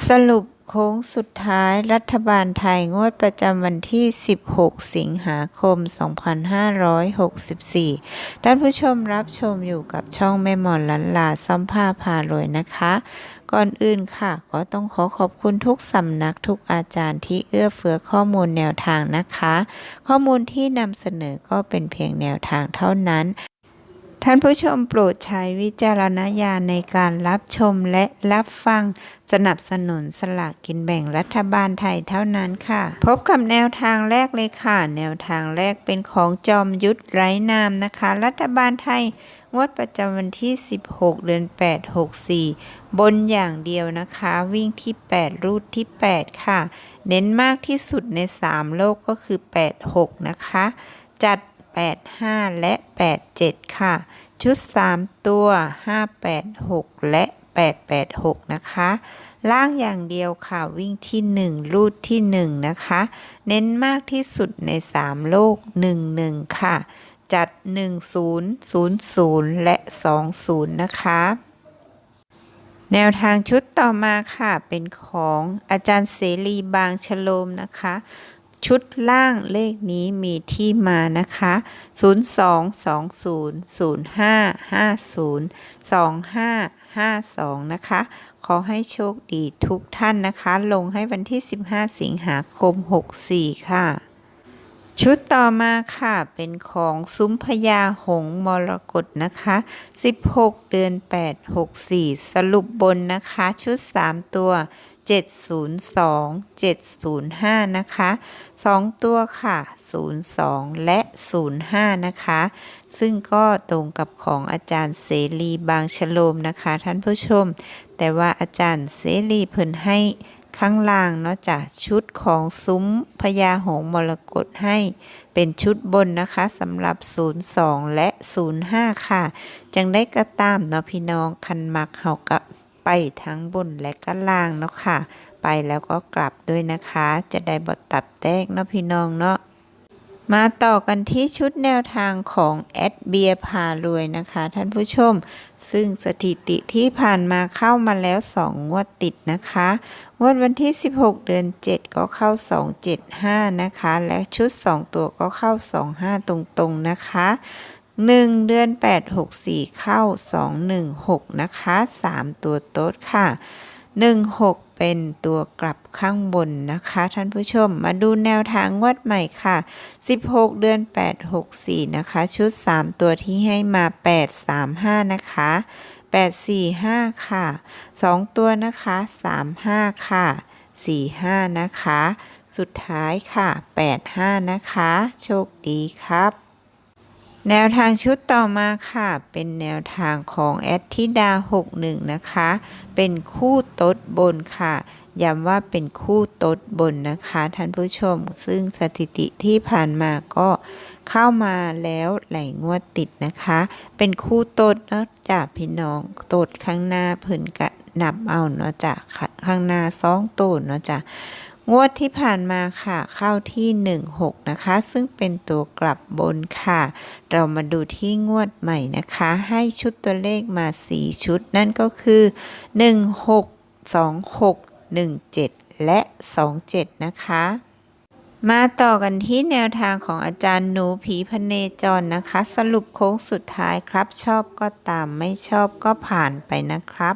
สรุปโค้งสุดท้ายรัฐบาลไทยงวดประจำวันที่ 16 สิงหาคม 2564 ท่านผู้ชมรับชมอยู่กับช่องแม่หมอนลันลาซ่อมผ้าพารวยนะคะ ก่อนอื่นค่ะก็ต้องขอขอบคุณทุกสำนักทุกอาจารย์ที่เอื้อเฟื้อข้อมูลแนวทางนะคะ ข้อมูลที่นำเสนอก็เป็นเพียงแนวทางเท่านั้น ท่านผู้ชมโปรดใช้วิจารณญาณในการรับชมและรับฟังสนับสนุนสลากกินแบ่งรัฐบาลไทยเท่านั้นค่ะ พบกับแนวทางแรกเลยค่ะ แนวทางแรกเป็นของจอมยุทธไร้นามนะคะ รัฐบาลไทยงวดประจำวันที่ 16 เดือน 8 64 บนอย่างเดียวนะคะ วิ่งที่ 8 รูดที่ 8 ค่ะ เน้นมากที่สุดใน 3 โลกก็คือ 86 นะคะ จัด 85 และ 87 ค่ะ ชุด 3 ตัว 586 และ 886 นะคะ ล่างอย่างเดียวค่ะ วิ่งที่ 1 รูดที่ 1 นะคะ เน้นมากที่สุดใน 3 โลก 11 ค่ะ จัด 10 00 และ 20 นะคะแนวทางชุดต่อมาค่ะเป็นของอาจารย์เสรีบางชโลมนะคะ ชุดล่างเลขนี้มีที่มานะคะ 022005502552 นะคะ ขอให้โชคดีทุกท่านนะคะ ลงให้วันที่ 15 สิงหาคม 64 ค่ะ ชุดต่อมาค่ะ เป็นของซุ้มพญาหงมรกตนะคะ 16 เดือน 8 64 สรุปบนนะคะ ชุด 3 ตัว 702 705 นะคะ 2 ตัวค่ะ 02 และ 05 นะคะ ซึ่งก็ตรงกับของอาจารย์เสรีบางชโลมนะคะ ท่านผู้ชม แต่ว่าอาจารย์เสรีเพิ่นให้ข้างล่างเนาะจากชุดของซุ้มพญาหงส์มรกตให้เป็นชุดบนนะคะสำหรับ 02 และ 05 ค่ะ จังได้กระตามเนาะพี่น้องคันมักเฮากับ ไปทั้งบนและก็ล่างเนาะค่ะ ไปแล้วก็กลับด้วยนะคะ จะได้บทตับแตกเนาะพี่น้องเนาะมาต่อกันที่ชุดแนวทางของแอดเบียพารวยนะคะ ท่านผู้ชม ซึ่งสถิติที่ผ่านมาเข้ามาแล้ว 2 งวดติดนะคะงวดวันที่ 16 เดือน 7 ก็เข้า 275 นะคะ และชุด 2 ตัวก็เข้า 25 ตรงๆนะคะ 1 เดือน 8 64 เข้า 216 นะคะ 3 ตัวโต๊ดค่ะ 16 เป็นตัวกลับข้างบนนะคะ ท่านผู้ชมมาดูแนวทางงวดใหม่ค่ะ 16 เดือน 8 64 นะคะ ชุด 3 ตัวที่ให้มา 8 35 นะคะ 8 4 5 ค่ะ 2 ตัวนะคะ 3 5 ค่ะ 4 5 นะคะ สุดท้ายค่ะ 8 5 นะคะ โชคดีครับ แนวทางชุดต่อมาค่ะ เป็นแนวทางของแอดทิดา 61 นะคะ เป็นคู่ตดบนค่ะย้ำว่าเป็นคู่ตดบนนะคะ ท่านผู้ชม ซึ่งสถิติที่ผ่านมาก็เข้ามาแล้วไหลงวดติดนะคะ เป็นคู่ตดเนาะจากพี่น้องตดข้างหน้าเพิ่นกะนับเอาเนาะจากข้างหน้าสองตดเนาะจ้ะ งวดที่ผ่านมาค่ะ เข้าที่ 16 นะคะ ซึ่งเป็นตัวกลับบนค่ะ เรามาดูที่งวดใหม่นะคะ ให้ชุดตัวเลขมา 4 ชุด นั่นก็คือ 16 26 17 และ 27 นะคะมาต่อกันที่แนวทางของอาจารย์หนูผีพเนจรนะคะ สรุปโค้งสุดท้ายครับ ชอบก็ตามไม่ชอบก็ผ่านไปนะครับ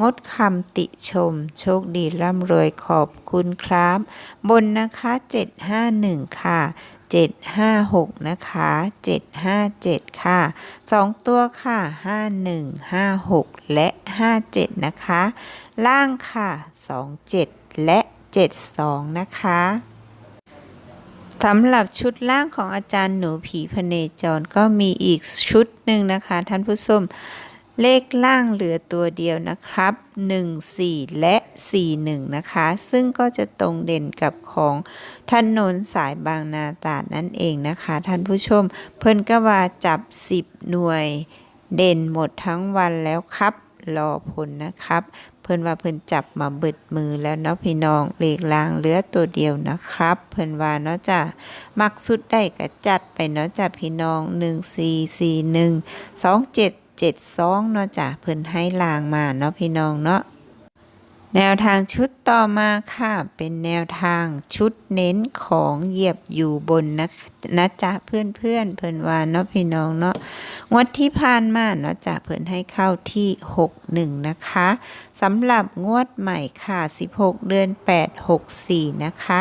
งดคำติชม โชคดีร่ำรวยขอบคุณครับ บนนะคะ 751 ค่ะ 756 นะคะ 757 ค่ะ 2 ตัวค่ะ 5156 และ 57 นะคะ ล่างค่ะ 27 และ 72 นะคะสำหรับชุดล่างของอาจารย์หนูผีพเนจรก็มีอีกชุดหนึ่งนะคะ ท่านผู้ชม เลขล่างเหลือตัวเดียวนะครับ 1 4 และ 4 1 นะคะ ซึ่งก็จะตรงเด่นกับของถนนสายบางนาตราดนั่นเองนะคะ ท่านผู้ชม เพิ่นก็ว่าจับ 10 หน่วย เด่นหมดทั้งวันแล้วครับ รอผลนะครับ เพิ่นว่าเพิ่นจับมาเบิดมือแล้วเนาะพี่น้องเลขล่างเหลือตัวเดียวนะครับ เพิ่นว่าเนาะจ้ะมักสุดได้ก็จัดไปเนาะจ้ะพี่น้อง 1 4 4 1 2 7 7 2เนาะจ้ะเพิ่นให้ลางมาเนาะพี่น้องเนาะแนวทางชุดต่อมาค่ะ เป็นแนวทางชุดเน้นของเหยียบอยู่บนนะนะจ๊ะเพื่อนเพื่อนเพื่อนวานเนาะพี่น้องเนาะงวดที่ผ่านมาเนาะจ๊ะเพื่อนให้เข้าที่ 61 นะคะสำหรับงวดใหม่ค่ะ 16 เดือน 8 64 นะคะ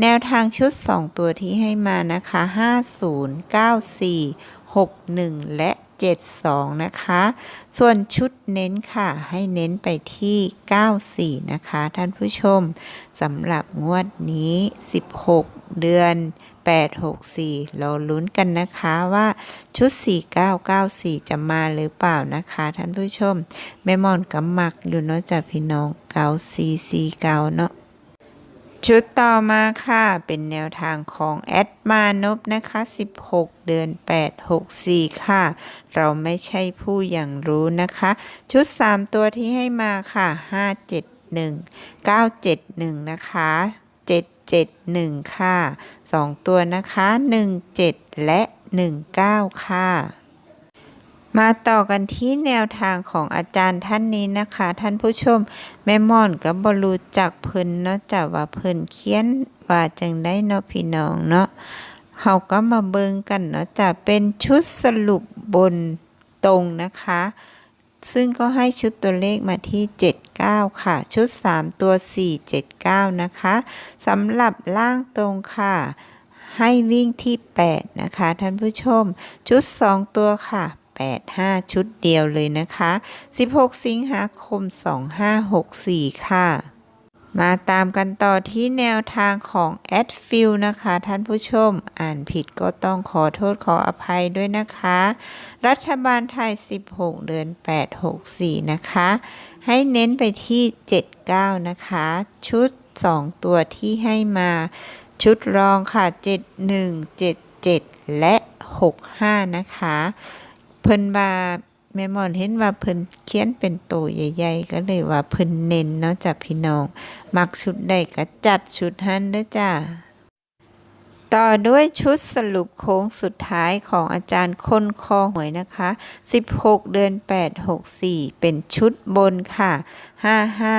แนวทางชุด 2 ตัวที่ให้มานะคะ 50 94 61 และ 72 นะคะ ส่วนชุดเน้นค่ะ ให้เน้นไปที่ 94 นะคะ ท่านผู้ชมสำหรับงวดนี้ 16 เดือน 864 เราลุ้นกันนะคะว่าชุด 4994 จะมาหรือเปล่านะคะ ท่านผู้ชมแม่มอนกำหมักอยู่เนาะจากพี่น้อง9449เนาะ ชุดต่อมาค่ะ เป็นแนวทางของแอดมานพนะคะ 16 เดือน 8 64 ค่ะ เราไม่ใช่ผู้อย่างรู้นะคะ ชุด 3 ตัวที่ให้มาค่ะ 571 971 นะคะ 771 ค่ะ 2 ตัวนะคะ 17 และ 19 ค่ะ มาต่อกันที่แนวทางของอาจารย์ท่านนี้นะคะ ท่านผู้ชม แม่ม่อนก็บบรูจักเพิ่นเนาะจากว่าเพิ่นเขียนว่าจังได้เนาะพี่น้องเนาะเฮาก็มาเบิ่งกันเนาะจะเป็นชุดสรุปบนตรงนะคะ ซึ่งก็ให้ชุดตัวเลขมาที่ 79 ค่ะ ชุด 3 ตัว 479 นะคะสำหรับล่างตรงค่ะให้วิ่งที่ 8 นะคะ ท่านผู้ชม ชุด 2 ตัวค่ะ 8 5 ชุดเดียวเลยนะคะ 16 สิงหาคม 2564 ค่ะ มาตามกันต่อที่แนวทางของแอดฟิลนะคะ ท่านผู้ชม อ่านผิดก็ต้องขอโทษขออภัยด้วยนะคะ รัฐบาลไทย 16 เดือน 8 64 นะคะ ให้เน้นไปที่ 79 นะคะ ชุด 2 ตัวที่ให้มาชุดรองค่ะ 71 77 และ 65 นะคะ เพิ่นว่าแม่มอนเห็นว่าเพิ่นเขียนเป็นโตใหญ่ๆ ก็เลยว่าเพิ่นเน้นเนาะจ้ะพี่น้อง มักชุดใดก็จัดชุดหันเด้อจ้าต่อด้วยชุดสรุปโค้งสุดท้ายของอาจารย์คนคอหวยนะคะ 16 เดือน 8 64 เป็นชุดบนค่ะ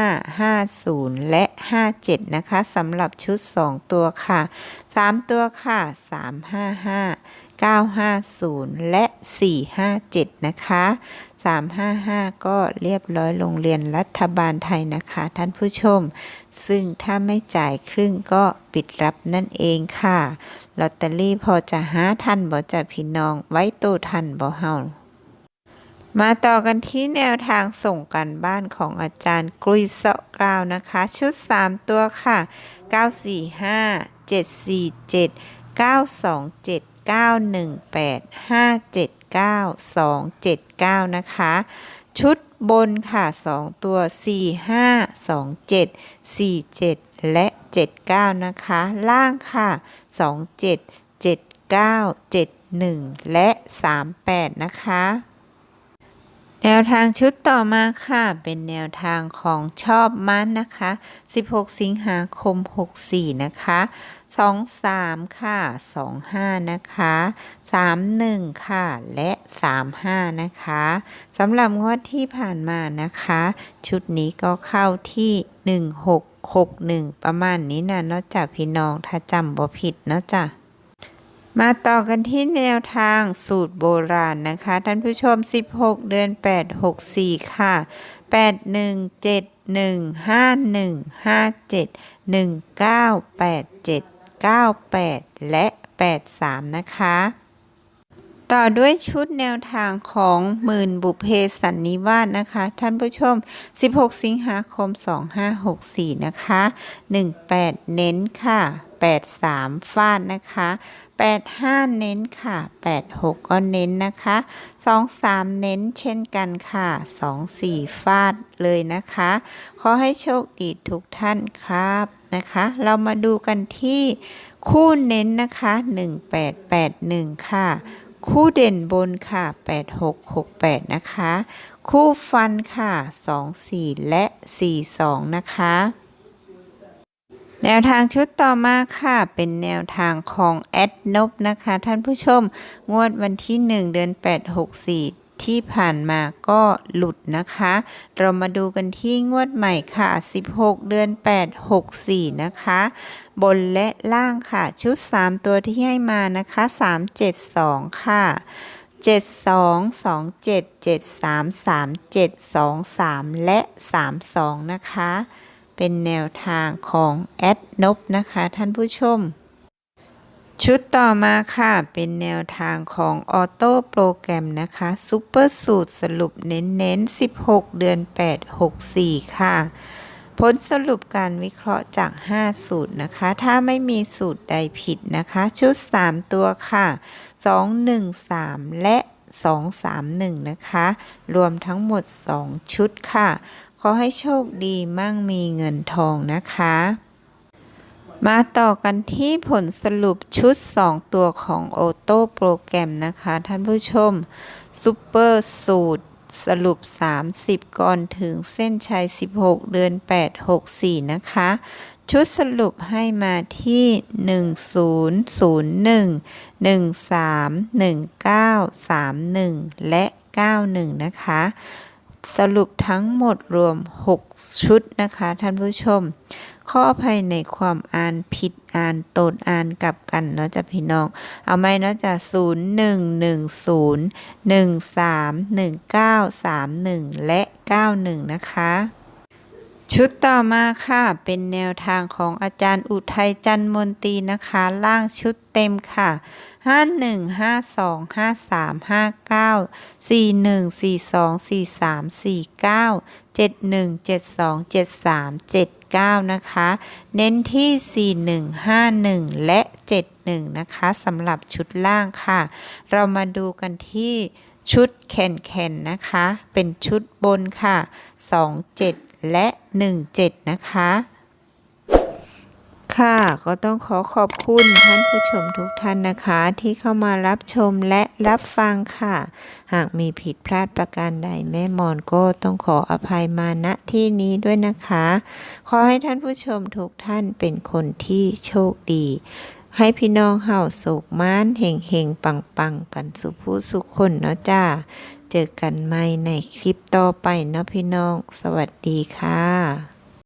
55 50 และ 57 นะคะสำหรับชุด 2 ตัวค่ะ 3 ตัวค่ะ 355 950 และ 457 นะคะ 355 ก็เรียบร้อยโรงเรียนรัฐบาลไทยนะคะ ท่านผู้ชม ซึ่งถ้าไม่จ่ายครึ่งก็ปิดรับนั่นเองค่ะ ลอตเตอรี่พอจะหาทันบ่จะพี่น้องไว้โตทันบ่เฮามาต่อกันที่แนวทางส่งกันบ้านของอาจารย์กรุยเสาะกราวนะคะ ชุด 3 ตัวค่ะ 945 747 927 918 579 279 นะคะ ชุดบนค่ะ 2 ตัว 45 27 47 และ 79 นะคะ ล่างค่ะ 27 79 71 และ 38 นะคะ แนวทางชุดต่อมาค่ะ เป็นแนวทางของชอบมันนะคะ 16 สิงหาคม 64 นะคะ 23 ค่ะ 25 นะคะ 31 ค่ะ และ 35 นะคะสำหรับงวดที่ผ่านมานะคะ ชุดนี้ก็เข้าที่ 1661 ประมาณนี้นะเนาะจากพี่น้องถ้าจำบ่ผิดเนาะจ้ะ มาต่อกันที่แนวทางสูตรโบราณนะคะ ท่านผู้ชม 16 เดือน 8 64 ค่ะ 8 1 7 1 5 1 5 7 1 9 8 7 9 8 และ 83 นะคะ ต่อด้วยชุดแนวทางของหมื่นบุเพสันนิวาสนะคะ ท่านผู้ชม 16 สิงหาคม 2564 นะคะ 18 เน้นค่ะ 83 ฟาดนะคะ 85 เน้นค่ะ 86 ก็เน้นนะคะ 23 เน้นเช่นกันค่ะ 24 ฟาดเลยนะคะ ขอให้โชคดีทุกท่านครับนะคะ เรามาดูกันที่คู่เน้นนะคะ 1881 ค่ะ คู่เด่นบนค่ะ 8668 นะคะ คู่ฟันค่ะ 24 และ 42 นะคะ แนวทางชุดต่อมาค่ะ เป็นแนวทางของแอดนบนะคะ ท่านผู้ชม งวดวันที่ 1 เดือน 8 64ที่ผ่านมาก็หลุดนะคะ เรามาดูกันที่งวดใหม่ค่ะ 16 เดือน 8 64 นะคะ บนและล่างค่ะ ชุด 3 ตัวที่ให้มานะคะ 372 ค่ะ 72 27 73 37 23 และ 32 นะคะ เป็นแนวทางของแอดนบนะคะ ท่านผู้ชม ชุดต่อมาค่ะ เป็นแนวทางของออโต้โปรแกรมนะคะซูเปอร์สูตรสรุปเน้นๆ 16 เดือน 8 64 ค่ะ ผลสรุปการวิเคราะห์จาก 5 สูตรนะคะ ถ้าไม่มีสูตรใดผิดนะคะ ชุด 3 ตัวค่ะ 2 1 3 และ2 3 1 นะคะ รวมทั้งหมด 2 ชุดค่ะ ขอให้โชคดีมั่งมีเงินทองนะคะ มาต่อกันที่ผลสรุปชุด 2 ตัวของโอโต้โปรแกรมนะคะ ท่านผู้ชมซูเปอร์สูตรสรุป 30 ก่อนถึงเส้นชัย 16 เดือน 8 64 นะคะ ชุดสรุปให้มาที่ 1001 13 19 31 และ 91 นะคะ สรุปทั้งหมดรวม 6 ชุดนะคะ ท่านผู้ชม ข้ออภัยในความอ่านผิดอ่านโตดอ่านกลับกันเนาะจ้ะพี่น้อง เอาไหมเนาะจ้ะ0 1 1 0 1 3 1 9 3 1 และ 91 นะคะ ชุดต่อมาค่ะ เป็นแนวทางของอาจารย์อุทัยจันมนตีนะคะ ล่างชุดเต็มค่ะ 51 52 53 59 41 42 43 49 71 72 73 79 นะคะ เน้นที่ 41 51 และ 71 นะคะสำหรับชุดล่างค่ะ เรามาดูกันที่ชุดแข่นนะคะ เป็นชุดบนค่ะ 27 และ 17 นะคะ ค่ะก็ต้องขอขอบคุณท่านผู้ชมทุกท่านนะคะ ที่เข้ามารับชมและรับฟังค่ะ หากมีผิดพลาดประการใดแม่มอนก็ต้องขออภัยมาณที่นี้ด้วยนะคะ ขอให้ท่านผู้ชมทุกท่านเป็นคนที่โชคดีให้พี่น้องเห่าโศกม้านเฮงเฮงปังปังกันสุผู้สุขคนเนาะจ้า เจอกันใหม่ในคลิปต่อไปเนาะพี่น้อง สวัสดีค่ะ